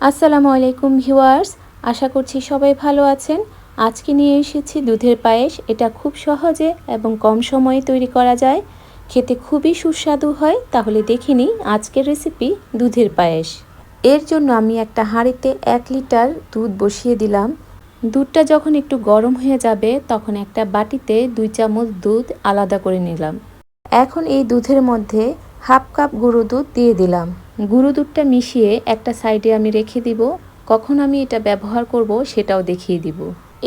আসসালামু আলাইকুম ভিউয়ার্স, আশা করছি সবাই ভালো আছেন। আজকে নিয়ে এসেছি দুধের পায়েস। এটা খুব সহজে এবং কম সময়ে তৈরি করা যায়। খেতে খুবই সুস্বাদু হয়। তাহলে দেখে নিই আজকের রেসিপি দুধের পায়েস। এর জন্য আমি একটা হাঁড়িতে এক লিটার দুধ বসিয়ে দিলাম। দুধটা যখন একটু গরম হয়ে যাবে, তখন একটা বাটিতে দুই চামচ দুধ আলাদা করে নিলাম। এখন এই দুধের মধ্যে হাফ কাপ গুঁড়ো দুধ দিয়ে দিলাম। গুঁড়ো দুধটা মিশিয়ে একটা সাইডে আমি রেখে দিব। কখন আমি এটা ব্যবহার করব সেটাও দেখিয়ে দিব।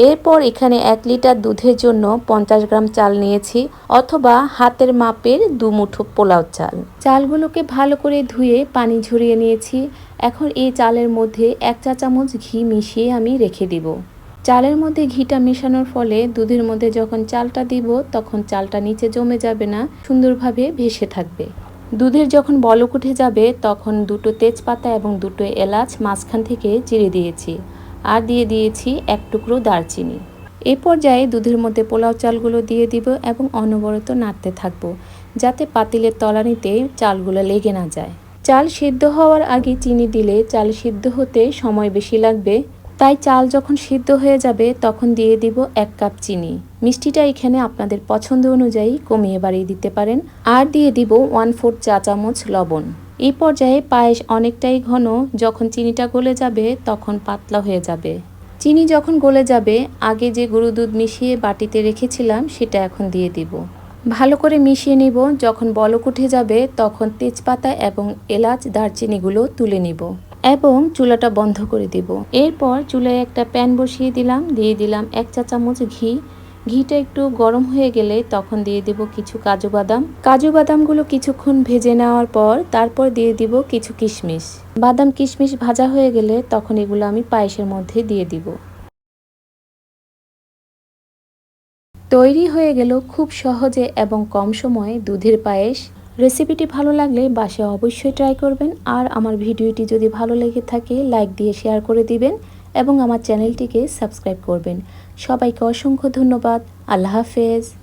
এরপর এখানে এক লিটার দুধের জন্য পঞ্চাশ গ্রাম চাল নিয়েছি অথবা হাতের মাপের দু মুঠো পোলাও চাল। চালগুলোকে ভালো করে ধুয়ে পানি ঝরিয়ে নিয়েছি। এখন এই চালের মধ্যে এক চা চামচ ঘি মিশিয়ে আমি রেখে দিব। চালের মধ্যে ঘিটা মেশানোর ফলে দুধের মধ্যে যখন চালটা দিব তখন চালটা নিচে জমে যাবে না, সুন্দরভাবে ভেসে থাকবে। দুধের যখন বলক উঠে যাবে, তখন দুটো তেজপাতা এবং দুটো এলাচ মাঝখান থেকে চিড়ে দিয়েছি আর দিয়ে দিয়েছি এক টুকরো দারচিনি। এ পর্যায়ে দুধের মধ্যে পোলাও চালগুলো দিয়ে দিব এবং অনবরত নাড়তে থাকব, যাতে পাতিলের তলানিতে চালগুলো লেগে না যায়। চাল সিদ্ধ হওয়ার আগে চিনি দিলে চাল সিদ্ধ হতে সময় বেশি লাগবে, তাই চাল যখন সিদ্ধ হয়ে যাবে, তখন দিয়ে দিব এক কাপ চিনি। মিষ্টিটা এখানে আপনাদের পছন্দ অনুযায়ী কমিয়ে বাড়িয়ে দিতে পারেন। আর দিয়ে দিব ওয়ান ফোর্থ চা চামচ লবণ। এই পর্যায়ে পায়েস অনেকটাই ঘন, যখন চিনিটা গলে যাবে তখন পাতলা হয়ে যাবে। চিনি যখন গলে যাবে, আগে যে গরু দুধ মিশিয়ে বাটিতে রেখেছিলাম সেটা এখন দিয়ে দিব। ভালো করে মিশিয়ে নিব, যখন বলক উঠে যাবে তখন তেজপাতা এবং এলাচ, দারচিনিগুলো তুলে নিব এবং চুলাটা বন্ধ করে দিব। এরপর চুলায় একটা প্যান বসিয়ে দিলাম, দিয়ে দিলাম এক চা চামচ ঘি ঘিটা একটু গরম হয়ে গেলে তখন দিয়ে দিব কিছু কাজু বাদাম। কাজু বাদামগুলো কিছুক্ষণ ভেজে নেওয়ার পর তারপর দিয়ে দিব কিছু কিশমিশ। বাদাম কিশমিশ ভাজা হয়ে গেলে তখন এগুলো আমি পায়েসের মধ্যে দিয়ে দিব। তৈরি হয়ে গেল খুব সহজে এবং কম সময়ে দুধের পায়েস। রেসিপিটি ভালো লাগলে বাসায় অবশ্যই ট্রাই করবেন আর আমার ভিডিওটি যদি ভালো লেগে থাকে, লাইক দিয়ে শেয়ার করে দিবেন। এবং আমার চ্যানেলটিকে সাবস্ক্রাইব করবেন। সবাইকে অসংখ্য ধন্যবাদ। আল্লাহ হাফেজ।